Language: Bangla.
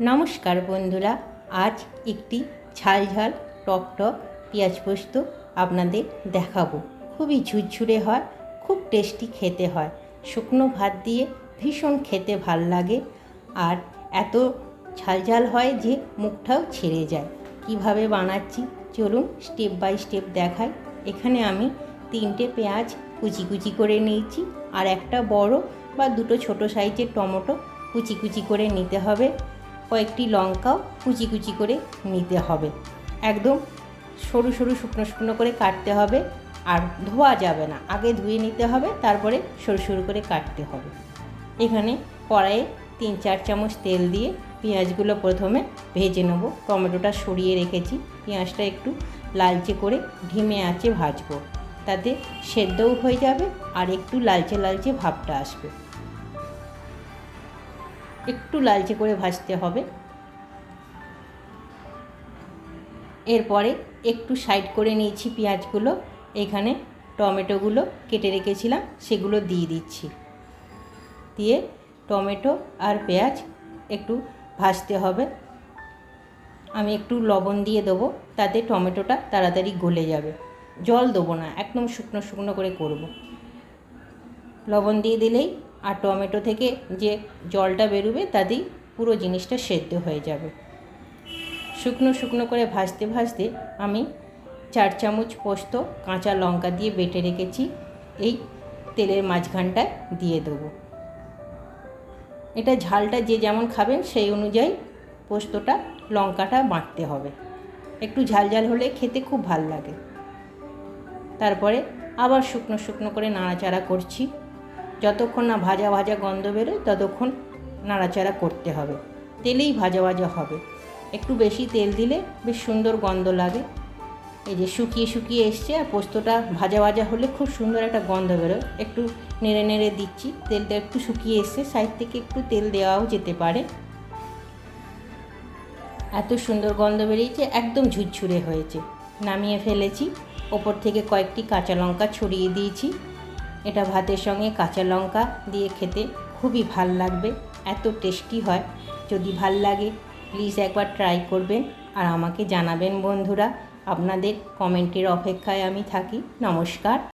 নমস্কার বন্ধুরা, আজ একটি ঝাল ঝাল টক টক পেঁয়াজ পোস্ত আপনাদের দেখাবো। খুবই ঝুরঝুরে হয়, খুব টেস্টি খেতে হয়। শুকনো ভাত দিয়ে ভীষণ খেতে ভালো লাগে আর এত ঝাল ঝাল হয় যে মুখটাও ছেড়ে যায়। কীভাবে বানাচ্ছি চলুন স্টেপ বাই স্টেপ দেখাই। এখানে আমি তিনটে পেঁয়াজ কুচি কুচি করে নিয়েছি আর একটা বড় বা দুটো ছোট সাইজের টমেটো কুচি কুচি করে নিতে হবে। কয়েকটি লঙ্কাও কুচি কুচি করে নিতে হবে। একদম সরু সরু শুকনো শুকনো করে কাটতে হবে আর ধোয়া যাবে না। আগে ধুয়ে নিতে হবে, তারপরে সরু সরু করে কাটতে হবে। এখানে কড়াইয়ে তিন চার চামচ তেল দিয়ে পেঁয়াজগুলো প্রথমে ভেজে নেব। টমেটোটা সরিয়ে রেখেছি। পেঁয়াজটা একটু লালচে করে ঢিমে আঁচে ভাজবো। তাতে সেদ্ধও হয়ে যাবে আর একটু লালচে লালচে ভাবটা আসবে। একটু লালচে করে ভাজতে হবে। এরপরে একটু সাইড করে নিয়েছি পেঁয়াজগুলো। এখানে টমেটোগুলো কেটে রেখেছিলাম, সেগুলো দিয়ে দিচ্ছি। দিয়ে টমেটো আর পেঁয়াজ একটু ভাজতে হবে। আমি একটু লবণ দিয়ে দেবো, তাতে টমেটোটা তাড়াতাড়ি গলে যাবে। জল দেবো না, একদম শুকনো শুকনো করে করব। লবণ দিয়ে দিলেই আর টমেটো থেকে যে জলটা বেরোবে তাতেই পুরো জিনিসটা সেদ্ধ হয়ে যাবে। শুকনো শুকনো করে ভাজতে ভাজতে আমি চার চামচ পোস্ত, কাঁচা লঙ্কা দিয়ে বেটে রেখেছি। এই তেলের মাঝখানটায় দিয়ে দেবো। এটা ঝালটা যে যেমন খাবেন সেই অনুযায়ী পোস্তটা, লঙ্কাটা বাটতে হবে। একটু ঝাল ঝাল হলে খেতে খুব ভালো লাগে। তারপরে আবার শুকনো শুকনো করে নাড়াচাড়া করছি। যতক্ষণ না ভাজা ভাজা গন্ধ বেরোয়, ততক্ষণ নাড়াচাড়া করতে হবে। তেলেই ভাজা ভাজা হবে। একটু বেশি তেল দিলে বেশ সুন্দর গন্ধ লাগে। এই যে শুকিয়ে শুকিয়ে এসছে, আর পোস্তটা ভাজা ভাজা হলে খুব সুন্দর একটা গন্ধ বেরোয়। একটু নেড়ে নেড়ে দিচ্ছি। তেলটা একটু শুকিয়ে এসছে, সাইড থেকে একটু তেল দেওয়াও যেতে পারে। এত সুন্দর গন্ধ বেরিয়েছে, একদম ঝুরঝুরে হয়েছে। নামিয়ে ফেলেছি। ওপর থেকে কয়েকটি কাঁচা লঙ্কা ছড়িয়ে দিয়েছি। এটা ভাতের সঙ্গে কাঁচা লঙ্কা দিয়ে খেতে খুবই ভালো লাগবে, এত টেস্টি হয়। যদি ভালো লাগে প্লিজ একবার ট্রাই করবেন আর আমাকে জানাবেন বন্ধুরা। আপনাদের কমেন্টের অপেক্ষায় আমি থাকি। নমস্কার।